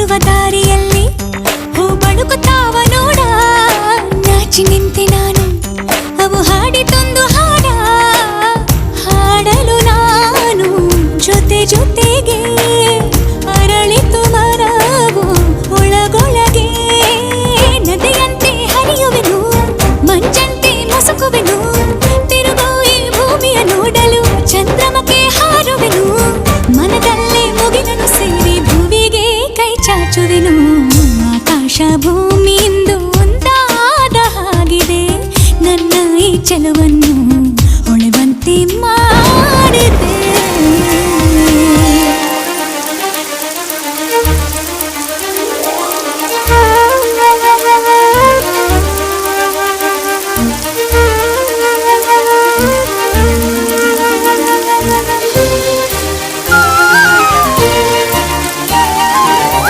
ಬರುವ ದಾರಿಯಲ್ಲಿ ಹೂ ಬಳುಕುತ್ತಾವ ನೋಡ ನಾಚಿ ನಿಂತೆ ನಾನು ಅವು ಹಾಡಿತೊಂದು ಹಾಡ ಹಾಡಲು ನಾನು ಜೊತೆ ಜೊತೆಗೆ ಅರಳಿತು ಮರವು ಒಳಗೊಳಗೆ ನದಿಯಂತೆ ಹರಿಯುವೆನು ಮಂಜಂತೆ ಮಸುಕುವೆನು ചാച്ചുവിനു ആകാശഭൂ